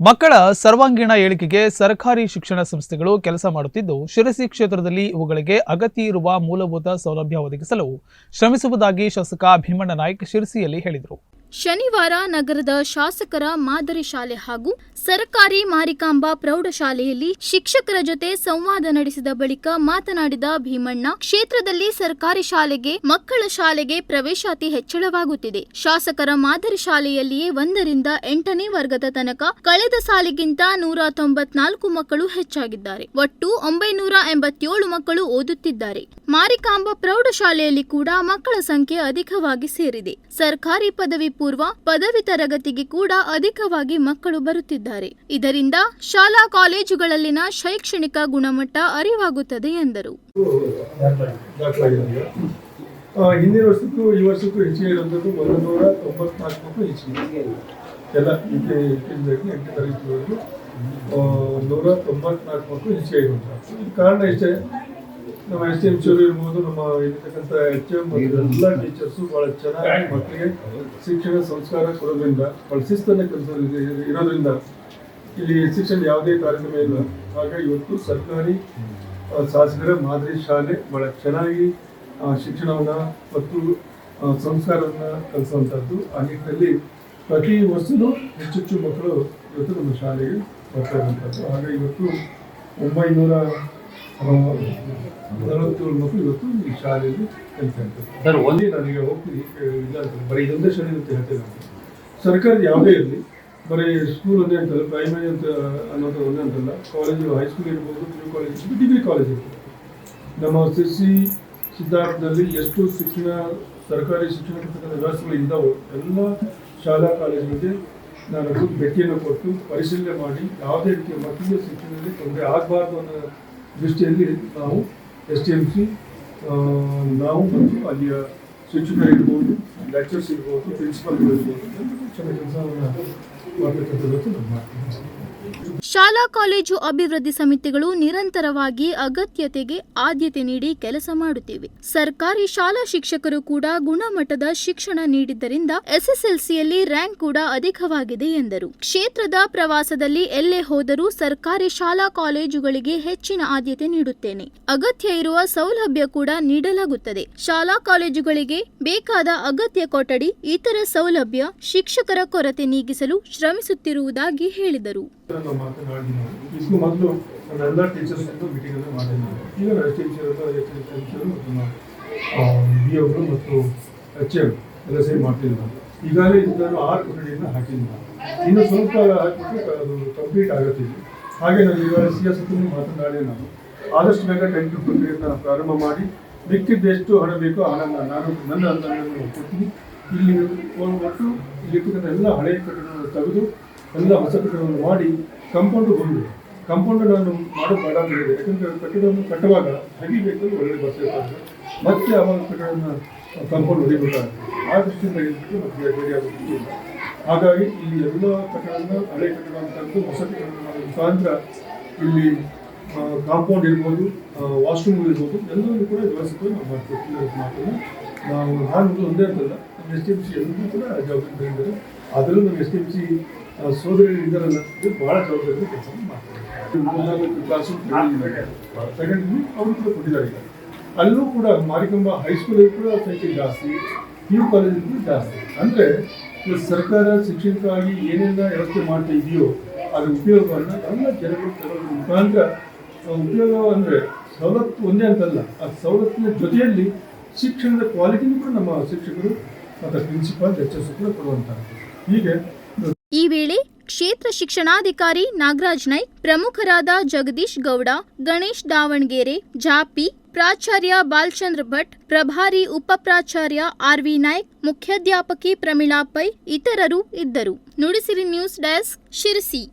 ಮಕ್ಕಳ ಸರ್ವಾಂಗೀಣ ಏಳಿಗೆಗೆ ಸರ್ಕಾರಿ ಶಿಕ್ಷಣ ಸಂಸ್ಥೆಗಳು ಕೆಲಸ ಮಾಡುತ್ತಿದ್ದು, ಶಿರಸಿ ಕ್ಷೇತ್ರದಲ್ಲಿ ಇವುಗಳಿಗೆ ಅಗತ್ಯ ಇರುವ ಮೂಲಭೂತ ಸೌಲಭ್ಯ ಒದಗಿಸಲು ಶ್ರಮಿಸುವುದಾಗಿ ಶಾಸಕ ಭೀಮಣ್ಣ ನಾಯ್ಕ್ ಶಿರಸಿಯಲ್ಲಿ ಹೇಳಿದರು. ಶನಿವಾರ ನಗರದ ಶಾಸಕರ ಮಾದರಿ ಶಾಲೆ ಹಾಗೂ ಸರ್ಕಾರಿ ಮಾರಿಕಾಂಬಾ ಪ್ರೌಢಶಾಲೆಯಲ್ಲಿ ಶಿಕ್ಷಕರ ಜೊತೆ ಸಂವಾದ ನಡೆಸಿದ ಬಳಿಕ ಮಾತನಾಡಿದ ಭೀಮಣ್ಣ, ಕ್ಷೇತ್ರದಲ್ಲಿ ಸರ್ಕಾರಿ ಶಾಲೆಗೆ, ಮಕ್ಕಳ ಶಾಲೆಗೆ ಪ್ರವೇಶಾತಿ ಹೆಚ್ಚಳವಾಗುತ್ತಿದೆ. ಶಾಸಕರ ಮಾದರಿ ಶಾಲೆಯಲ್ಲಿಯೇ ಒಂದರಿಂದ ಎಂಟನೇ ವರ್ಗದ ತನಕ ಕಳೆದ ಸಾಲಿಗಿಂತ ನೂರ ತೊಂಬತ್ನಾಲ್ಕು ಮಕ್ಕಳು ಹೆಚ್ಚಾಗಿದ್ದಾರೆ. ಒಟ್ಟು ಒಂಬೈನೂರ ಎಂಬತ್ತೇಳು ಮಕ್ಕಳು ಓದುತ್ತಿದ್ದಾರೆ. ಮಾರಿಕಾಂಬಾ ಪ್ರೌಢಶಾಲೆಯಲ್ಲಿ ಕೂಡ ಮಕ್ಕಳ ಸಂಖ್ಯೆ ಅಧಿಕವಾಗಿ ಸೇರಿದೆ. ಸರ್ಕಾರಿ ಪದವಿ ಪೂರ್ವ ಪದವಿ ತರಗತಿಗೆ ಕೂಡ ಅಧಿಕವಾಗಿ ಮಕ್ಕಳು ಬರುತ್ತಿದ್ದಾರೆ. ಇದರಿಂದ ಶಾಲಾ ಕಾಲೇಜುಗಳಲ್ಲಿನ ಶೈಕ್ಷಣಿಕ ಗುಣಮಟ್ಟ ಅರಿವಾಗುತ್ತದೆ ಎಂದರು. ಹಿಂದಿನ ವರ್ಷಕ್ಕೂ ಈ ವರ್ಷಕ್ಕೂ ಹೆಚ್ಚಿಗೆ ಇರುವಂಥದ್ದು ಒಂದು ನೂರ ತೊಂಬತ್ನಾಲ್ಕು ಹೆಚ್ಚಿಗೆ ಎಲ್ಲ ಯು ಕೆ ಜಿವರೆಗೂ ಎಂಟು ತರಗತಿವರೆಗೂ ನೂರ ತೊಂಬತ್ನಾಲ್ಕು ಹೆಚ್ಚಿಗೆ ಇರುವಂಥದ್ದು. ಕಾರಣ ಇಷ್ಟೇ ನಮ್ಮ ಎಸ್ ಎಂ ಚೂರು ಇರ್ಬೋದು, ನಮ್ಮ ಇಲ್ಲಿರ್ತಕ್ಕಂಥ ಎಚ್ ಎಂ ಎಲ್ಲ ಟೀಚರ್ಸು ಭಾಳ ಚೆನ್ನಾಗಿ ಮಕ್ಕಳಿಗೆ ಶಿಕ್ಷಣ ಸಂಸ್ಕಾರ ಕೊಡೋದ್ರಿಂದ ಭಾಳ ಶಿಸ್ತನ್ನು ಕಲಿಸೋದ್ರಿಂದ ಇರೋದ್ರಿಂದ ಇಲ್ಲಿ ಶಿಕ್ಷಣ ಯಾವುದೇ ಕಾರ್ಯಕ್ರಮ ಇಲ್ಲ. ಆಗ ಇವತ್ತು ಸರ್ಕಾರಿ ಶಾಸಕರ ಮಾದರಿ ಶಾಲೆ ಬಹಳ ಚೆನ್ನಾಗಿ ಶಿಕ್ಷಣವನ್ನು ಮತ್ತು ಸಂಸ್ಕಾರವನ್ನು ಕಲಿಸುವಂಥದ್ದು ಆ ನಿಟ್ಟಿನಲ್ಲಿ ಪ್ರತಿ ವರ್ಷವೂ ಹೆಚ್ಚೆಚ್ಚು ಮಕ್ಕಳು ಇವತ್ತು ನಮ್ಮ ಶಾಲೆಗೆ ಬರ್ತಾ ಇರುವಂಥದ್ದು ಹಾಗಾಗಿ ಇವತ್ತು ಒಂಬೈನೂರ ಮಕ್ಕಳು ಇವತ್ತು ಈ ಶಾಲೆಯಲ್ಲಿ ಕಲಿತಾ ಒಂದೇ ನನಗೆ ಹೋಗ್ತೀನಿ ಅಂತ ಬರೀ ಶಾಲೆ ಅಂತ ಹೇಳ್ತೇನೆ ನಾನು. ಸರ್ಕಾರದ ಯಾವುದೇ ಇರಲಿ, ಬರೀ ಸ್ಕೂಲ್ ಒಂದೇ ಅಂತಲ್ಲ ಪ್ರೈಮರಿ ಅಂತ ಅನ್ನೋದು ಒಂದೇ ಅಂತಲ್ಲ ಕಾಲೇಜು ಹೈಸ್ಕೂಲ್ ಇರ್ಬೋದು ಪಿ ಯು ಕಾಲೇಜ್ ಇರ್ಬೋದು ಡಿಗ್ರಿ ಕಾಲೇಜ್ ಇರ್ಬೋದು. ನಮ್ಮ ಸಿರ್ಸಿ ಸಿದ್ಧಾರ್ಥದಲ್ಲಿ ಎಷ್ಟು ಶಿಕ್ಷಣ, ಸರ್ಕಾರಿ ಶಿಕ್ಷಣ ವ್ಯವಸ್ಥೆಗಳು ಇದ್ದಾವೋ, ಎಲ್ಲ ಶಾಲಾ ಕಾಲೇಜುಗಳಿಗೆ ನಾನು ಭೇಟಿಯನ್ನು ಕೊಟ್ಟು ಪರಿಶೀಲನೆ ಮಾಡಿ, ಯಾವುದೇ ರೀತಿಯ ಮಕ್ಕಳಿಗೆ ಶಿಕ್ಷಣದಲ್ಲಿ ತೊಂದರೆ ಆಗಬಾರ್ದು ಅನ್ನೋ ದೃಷ್ಟಿಯಲ್ಲಿ ನಾವು ಎಸ್ ಟಿ ಎಂ ಸಿ ನಾವು ಮತ್ತು ಅಲ್ಲಿಯ ಶಿಕ್ಷಕರು ಇರ್ಬೋದು ಲೆಕ್ಚರ್ಸ್ ಇರ್ಬೋದು ಪ್ರಿನ್ಸಿಪಾಲ್ಗಳು ಇರ್ಬೋದು ಶಿಕ್ಷಣ ಕೆಲಸವನ್ನು ಮಾಡಬೇಕಂತ ನಮ್ಮ ಮಾಡ್ತೀವಿ ಶಾಲಾ ಕಾಲೇಜು ಅಭಿವೃದ್ಧಿ ಸಮಿತಿಗಳು ನಿರಂತರವಾಗಿ ಅಗತ್ಯತೆಗೆ ಆದ್ಯತೆ ನೀಡಿ ಕೆಲಸ ಮಾಡುತ್ತಿವೆ. ಸರ್ಕಾರಿ ಶಾಲಾ ಶಿಕ್ಷಕರು ಕೂಡ ಗುಣಮಟ್ಟದ ಶಿಕ್ಷಣ ನೀಡಿದ್ದರಿಂದ ಎಸ್ಎಸ್ಎಲ್ಸಿಯಲ್ಲಿ ರ್ಯಾಂಕ್ ಕೂಡ ಅಧಿಕವಾಗಿದೆ ಎಂದರು. ಕ್ಷೇತ್ರದ ಪ್ರವಾಸದಲ್ಲಿ ಎಲ್ಲೇ ಹೋದರೂ ಸರ್ಕಾರಿ ಶಾಲಾ ಕಾಲೇಜುಗಳಿಗೆ ಹೆಚ್ಚಿನ ಆದ್ಯತೆ ನೀಡುತ್ತೇನೆ. ಅಗತ್ಯ ಇರುವ ಸೌಲಭ್ಯ ಕೂಡ ನೀಡಲಾಗುತ್ತದೆ. ಶಾಲಾ ಕಾಲೇಜುಗಳಿಗೆ ಬೇಕಾದ ಅಗತ್ಯ ಕೊಠಡಿ, ಇತರ ಸೌಲಭ್ಯ ಶಿಕ್ಷಕರ ಕೊರತೆ ನೀಗಿಸಲು ಶ್ರಮಿಸುತ್ತಿರುವುದಾಗಿ ಹೇಳಿದರು. ಮಾತನಾಡಿ ನಾವು. ಇದಕ್ಕೂ ಮೊದಲು ನನ್ನೆಲ್ಲ ಟೀಚರ್ಸ್ ಮೀಟಿಂಗ್ ಅನ್ನು ಮಾಡಿದ್ವಿ ಈಗ ಟೀಚರ್ ಎಸ್ ಟಿ ಮತ್ತು ಮತ್ತು ಎಚ್ ಎಂ ಎಲ್ಲ ಸೇರಿ ಮಾಡ್ತಿದ್ವಿ ನಾವು ಈಗಾಗಲೇ ಇದನ್ನು ಆರು ಕೊಠಡಿಯನ್ನು ಹಾಕಿದ್ವಿ ನಾವು ಇನ್ನು ಸ್ವಲ್ಪ ಹಾಕಿಬಿಟ್ಟು ಅದು ಕಂಪ್ಲೀಟ್ ಆಗುತ್ತಿದೆ ಹಾಗೆ ನಾನು ಈಗಾಗಲೇ ಸಿ ಎಸ್ ಮಾತನಾಡಿ ನಾನು. ಆದಷ್ಟು ಬೇಗ ಟೆಂಟ್ ಕೊಠಡಿಯನ್ನು ಪ್ರಾರಂಭ ಮಾಡಿ. ಮಿಕ್ಕಿದ್ದು ಎಷ್ಟು ಹಣ ಬೇಕೋ ಆನಂದ ನಾನು, ನನ್ನ ಅಂದಾಜನ್ನು ಕೊಡ್ತೀನಿ. ಇಲ್ಲಿ ಫೋನ್ ಒಟ್ಟು ಇಲ್ಲಿರ್ತಕ್ಕಂಥ ಎಲ್ಲ ಹಳೆಯ ಕಟ್ಟಡಗಳನ್ನು ತೆಗೆದು ಎಲ್ಲ ಹೊಸ ಕಟ್ಟಡವನ್ನು ಮಾಡಿ ಕಂಪೌಂಡ್ ಬಂದು ಕಾಂಪೌಂಡ್ ಅನ್ನು ಮಾಡೋದು ಬೇಡ ಅಂತ ಯಾಕಂದ್ರೆ ಕಟ್ಟಡವನ್ನು ಕಟ್ಟುವಾಗ ಹಗಿಬೇಕು ಒಳ್ಳೆ ಬರ್ತಿರ್ತಾರೆ ಮತ್ತೆ ಅವಾಗ ಕಟ್ಟಡವನ್ನು ಕಾಂಪೌಂಡ್ ಹೊಡಿಬೇಕಾಗುತ್ತೆ ಆ ದೃಷ್ಟಿಯಿಂದ ಹೇಳ್ಬಿಟ್ಟು ಮತ್ತೆ ಬೇರೆ ಆಗೋದಿಲ್ಲ ಹಾಗಾಗಿ ಇಲ್ಲಿ ಎಲ್ಲ ಕಟ್ಟಡವನ್ನು ಹಳೆ ಕಟ್ಟಡ ತಂದು ಹೊಸ ಕಟ್ಟಡ ಮಾಡೋ ಮುಖಾಂತರ ಇಲ್ಲಿ ಕಾಂಪೌಂಡ್ ಇರ್ಬೋದು ವಾಶ್ರೂಮ್ ಇರ್ಬೋದು, ಎಲ್ಲವನ್ನೂ ಕೂಡ ವ್ಯವಸ್ಥೆ ನಾವು ಮಾಡ್ತೀವಿ. ಅನ್ನೋ ಮಾತನ್ನು ನಾವು, ನಾನು ಒಂದೇ ಅಂತಲ್ಲ. ಎಸ್ ಡಿ ಎಂ ಸಿ ಎಲ್ಲರಿಗೂ ಕೂಡ ಜವಾಬ್ದಾರಿ ಇದ್ದಾರೆ ಅದರಲ್ಲೂ ನಮ್ಮ ಎಸ್ ಡಿ ಎಂ ಸಿ ಸೋದರಿ ಇದ್ದಾರಲ್ಲ ಇದು ಭಾಳ ಜವಾಬ್ದಾರಿ ಕೆಲಸ ಮಾಡ್ತಾರೆ. ಕ್ಲಾಸು ಸೆಕೆಂಡ್ ಅವರು ಕೂಡ ಕೊಟ್ಟಿದ್ದಾರೆ ಈಗ. ಅಲ್ಲೂ ಕೂಡ ಮಾರಿಕಂಬ ಹೈಸ್ಕೂಲಲ್ಲಿ ಕೂಡ ಸಂಖ್ಯೆ ಜಾಸ್ತಿ ಪಿ ಯು ಕಾಲೇಜಲ್ಲಿ ಕೂಡ ಜಾಸ್ತಿ. ಅಂದರೆ ಸರ್ಕಾರ ಶಿಕ್ಷಣಕ್ಕಾಗಿ ಏನೆಲ್ಲ ವ್ಯವಸ್ಥೆ ಮಾಡ್ತಾ ಇದೆಯೋ ಅದರ ಉಪಯೋಗವನ್ನು ಎಲ್ಲ ಜನಗಳು ತಗೊಳ್ಳೋದ್ರ ಮುಖಾಂತರ ಉಪಯೋಗ ಅಂದರೆ ಸವಲತ್ತು ಒಂದೇ ಅಂತಲ್ಲ ಆ ಸವಲತ್ತಿನ ಜೊತೆಯಲ್ಲಿ ಶಿಕ್ಷಣದ ಕ್ವಾಲಿಟಿನೂ ಕೂಡ ನಮ್ಮ ಶಿಕ್ಷಕರು ಈ ವೇಳೆ ಕ್ಷೇತ್ರ ಶಿಕ್ಷಣಾಧಿಕಾರಿ ನಾಗರಾಜ್ ನಾಯ್ಕ್, ಪ್ರಮುಖರಾದ ಜಗದೀಶ್ ಗೌಡ, ಗಣೇಶ್ ದಾವಣಗೆರೆ, ಜಾಪಿ, ಪ್ರಾಚಾರ್ಯ ಬಾಲಚಂದ್ರ ಭಟ್, ಪ್ರಭಾರಿ ಉಪ ಪ್ರಾಚಾರ್ಯ ಆರ್ ವಿ ನಾಯ್ಕ್, ಮುಖ್ಯಾಧ್ಯಾಪಕಿ ಪ್ರಮೀಳಾ ಪೈ ಇತರರು ಇದ್ದರು. Nudisiri news desk Sirsi.